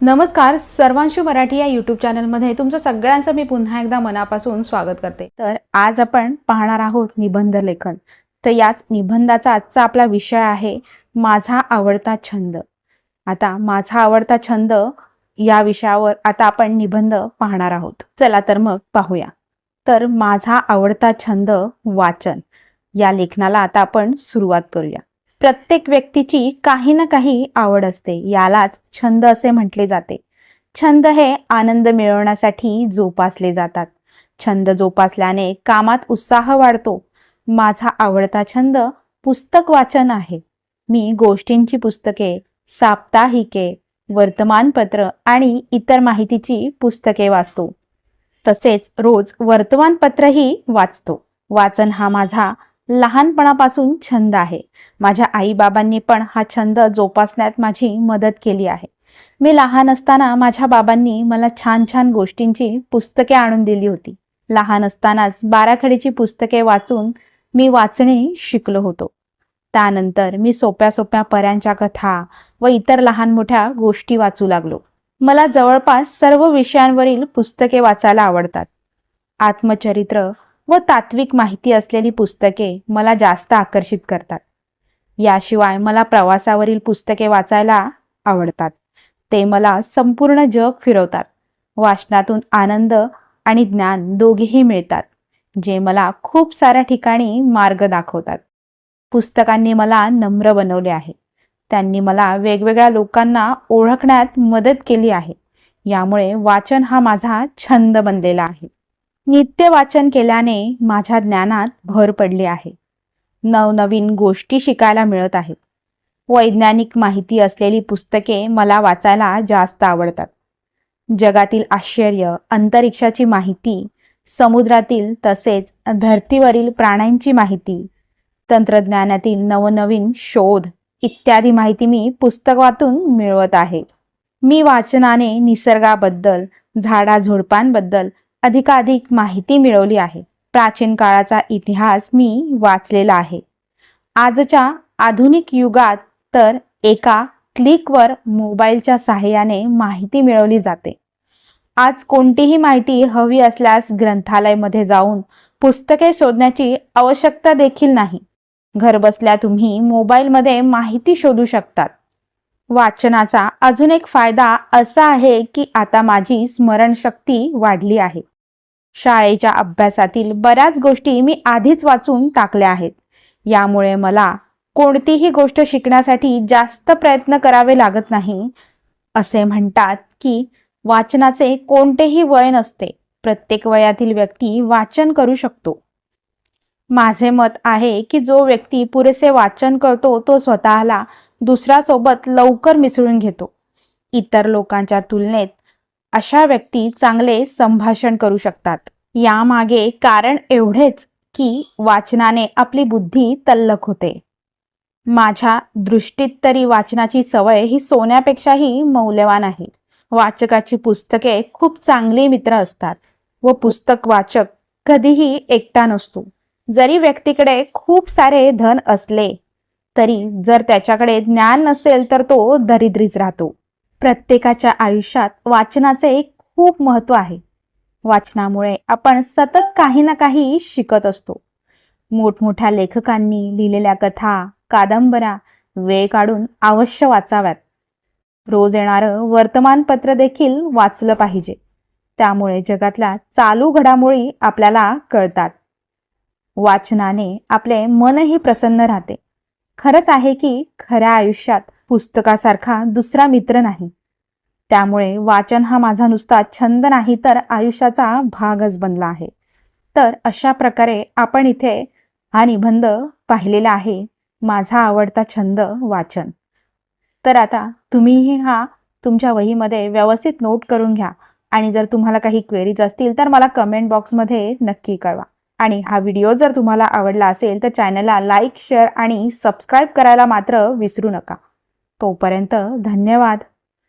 नमस्कार सर्वांशु मराठी या यूट्यूब चॅनलमध्ये तुमचं सगळ्यांचं मी पुन्हा एकदा मनापासून स्वागत करते. तर आज आपण पाहणार आहोत निबंध लेखन. तर याच निबंधाचा आजचा आपला विषय आहे माझा आवडता छंद. आता माझा आवडता छंद या विषयावर आता आपण निबंध पाहणार आहोत. चला तर मग पाहूया. तर माझा आवडता छंद वाचन. या लेखनाला आता आपण सुरुवात करूया. प्रत्येक व्यक्तीची काही ना काही आवड असते. यालाच छंद असे म्हटले जाते. छंद हे आनंद मिळवण्यासाठी जोपासले जातात. छंद जोपासल्याने कामात उत्साह वाढतो. माझा आवडता छंद पुस्तक वाचन आहे. मी गोष्टींची पुस्तके साप्ताहिके वर्तमानपत्र आणि इतर माहितीची पुस्तके वाचतो. तसेच रोज वर्तमानपत्रही वाचतो. वाचन हा माझा लहानपणापासून छंद आहे. माझ्या आईबाबांनी पण हा छंद जोपासण्यात माझी मदत केली आहे. मी लहान असताना माझ्या बाबांनी मला छान छान गोष्टींची पुस्तके आणून दिली होती. लहान असतानाच बाराखडीची पुस्तके वाचून मी वाचणे शिकलो होतो. त्यानंतर मी सोप्या सोप्या पऱ्यांच्या कथा व इतर लहान मोठ्या गोष्टी वाचू लागलो. मला जवळपास सर्व विषयांवरील पुस्तके वाचायला आवडतात. आत्मचरित्र व तात्विक माहिती असलेली पुस्तके मला जास्त आकर्षित करतात. याशिवाय मला प्रवासावरील पुस्तके वाचायला आवडतात. ते मला संपूर्ण जग फिरवतात. वाचनातून आनंद आणि ज्ञान दोघेही मिळतात जे मला खूप साऱ्या ठिकाणी मार्ग दाखवतात. पुस्तकांनी मला नम्र बनवले आहे. त्यांनी मला वेगवेगळ्या लोकांना ओळखण्यात मदत केली आहे. यामुळे वाचन हा माझा छंद बनलेला आहे. नित्य वाचन केल्याने माझ्या ज्ञानात भर पडली आहे. नवनवीन गोष्टी शिकायला मिळत आहेत. वैज्ञानिक माहिती असलेली पुस्तके मला वाचायला जास्त आवडतात. जगातील आश्चर्य अंतरिक्षाची माहिती समुद्रातील तसेच धर्तीवरील प्राण्यांची माहिती तंत्रज्ञानातील नवनवीन शोध इत्यादी माहिती मी पुस्तक वाचून मिळवत आहे. मी वाचनाने निसर्गाबद्दल झाडाझुडपांबद्दल अधिकाधिक माहिती मिळवली आहे. प्राचीन काळाचा इतिहास मी वाचलेला आहे. आजच्या आधुनिक युगात तर एका क्लिकवर मोबाईलच्या सहाय्याने माहिती मिळवली जाते. आज कोणतीही माहिती हवी असल्यास ग्रंथालयमध्ये जाऊन पुस्तके शोधण्याची आवश्यकता देखील नाही. घरबसल्या तुम्ही मोबाईलमध्ये माहिती शोधू शकतात. वाचनाचा अजून एक फायदा असा आहे की आता माझी स्मरणशक्ती वाढली आहे. शाळेच्या अभ्यासातील बऱ्याच गोष्टी मी आधीच वाचून टाकल्या आहेत. यामुळे मला कोणतीही गोष्ट शिकण्यासाठी जास्त प्रयत्न करावे लागत नाही. असे म्हणतात की वाचनाचे कोणतेही वय नसते. प्रत्येक वयातील व्यक्ती वाचन करू शकतो. माझे मत आहे की जो व्यक्ती पुरेसे वाचन करतो तो स्वतःला दुसऱ्यासोबत लवकर मिसळून घेतो. इतर लोकांच्या तुलनेत अशा व्यक्ती चांगले संभाषण करू शकतात. यामागे कारण एवढेच की वाचनाने आपली बुद्धी तल्लख होते. माझ्या दृष्टीत तरी वाचनाची सवय ही सोन्यापेक्षाही मौल्यवान आहे. वाचकाची पुस्तके खूप चांगली मित्र असतात व पुस्तक वाचक कधीही एकटा नसतो. जरी व्यक्तीकडे खूप सारे धन असले तरी जर त्याच्याकडे ज्ञान नसेल तर तो दरिद्रीच राहतो. प्रत्येकाच्या आयुष्यात वाचनाचे खूप महत्त्व आहे. वाचनामुळे आपण सतत काही ना काही शिकत असतो. मोठमोठ्या लेखकांनी लिहिलेल्या कथा कादंबऱ्या वेळ काढून अवश्य वाचाव्यात. रोज येणारं वर्तमानपत्र देखील वाचलं पाहिजे. त्यामुळे जगातल्या चालू घडामोडी आपल्याला कळतात. वाचनाने आपले मनही प्रसन्न राहते. खरंच आहे की खऱ्या आयुष्यात पुस्तकासारखा दुसरा मित्र नाही. त्यामुळे वाचन हा माझा नुसता छंद नाही तर आयुष्याचा भागच बनला आहे. तर अशा प्रकारे आपण इथे हा निबंध पाहिलेला आहे माझा आवडता छंद वाचन. तर आता तुम्हीही हा तुमच्या वहीमध्ये व्यवस्थित नोट करून घ्या आणि जर तुम्हाला काही क्वेरीज असतील तर मला कमेंट बॉक्समध्ये नक्की कळवा. आणि हा व्हिडिओ जर तुम्हाला आवडला असेल तर चॅनलला लाईक शेअर आणि सबस्क्राईब करायला मात्र विसरू नका. तोपर्यंत धन्यवाद.